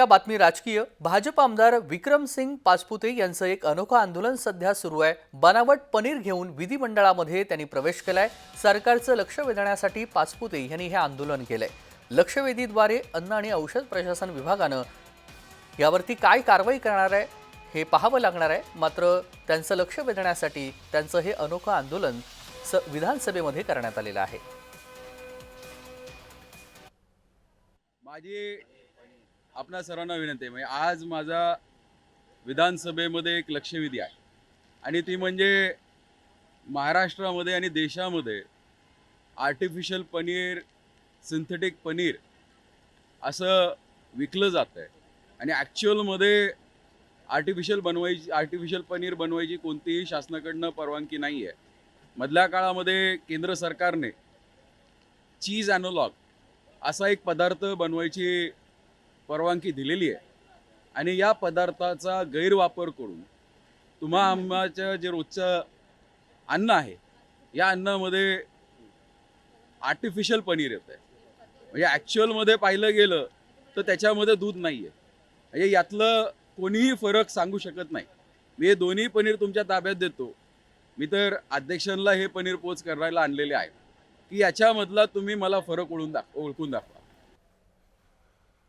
या बातमी राजकीय. भाजप आमदार विक्रमसिंग पाचपुते यांचं एक अनोखं आंदोलन सध्या सुरू आहे. बनावट पनीर घेऊन विधिमंडळामध्ये त्यांनी प्रवेश केलाय. सरकारचं लक्ष वेधण्यासाठी पाचपुते यांनी हे आंदोलन केलंय. लक्षवेधीद्वारे अन्न आणि औषध प्रशासन विभागानं यावरती काय कारवाई करणार आहे हे पाहावं लागणार आहे. मात्र त्यांचं लक्ष वेधण्यासाठी त्यांचं हे अनोखं आंदोलन स विधानसभेमध्ये करण्यात आलेलं आहे. माझी आपणा सर्वांना विनंती आहे म्हणजे आज माझा विधानसभेमध्ये एक लक्षवेधी आहे. आणि ती म्हणजे महाराष्ट्रामध्ये आणि देशामध्ये आर्टिफिशियल पनीर सिंथेटिक पनीर असं विकलं जातं आहे. आणि ॲक्च्युअलमध्ये आर्टिफिशियल बनवायची आर्टिफिशियल पनीर बनवायची कोणतीही शासनाकडनं परवानगी नाही आहे. मधल्या काळामध्ये केंद्र सरकारने चीज ॲनोलॉग असा एक पदार्थ बनवायची परवानगी दिलेली आहे. आणि या पदार्थाचा गैरवापर करून तुम्हा आम्हाचं जे रोजचं अन्न आहे या अन्नामध्ये आर्टिफिशियल पनीर येतं आहे म्हणजे ॲक्च्युअलमध्ये पाहिलं गेलं तर त्याच्यामध्ये दूध नाही आहे म्हणजे यातलं कोणीही फरक सांगू शकत नाही. मी हे दोन्ही पनीर तुमच्या ताब्यात देतो. मी तर अध्यक्षांना हे पनीर पोच करायला आणलेले आहे. की याच्यामधला तुम्ही मला फरक ओळून दाख ओळखून दाखवा.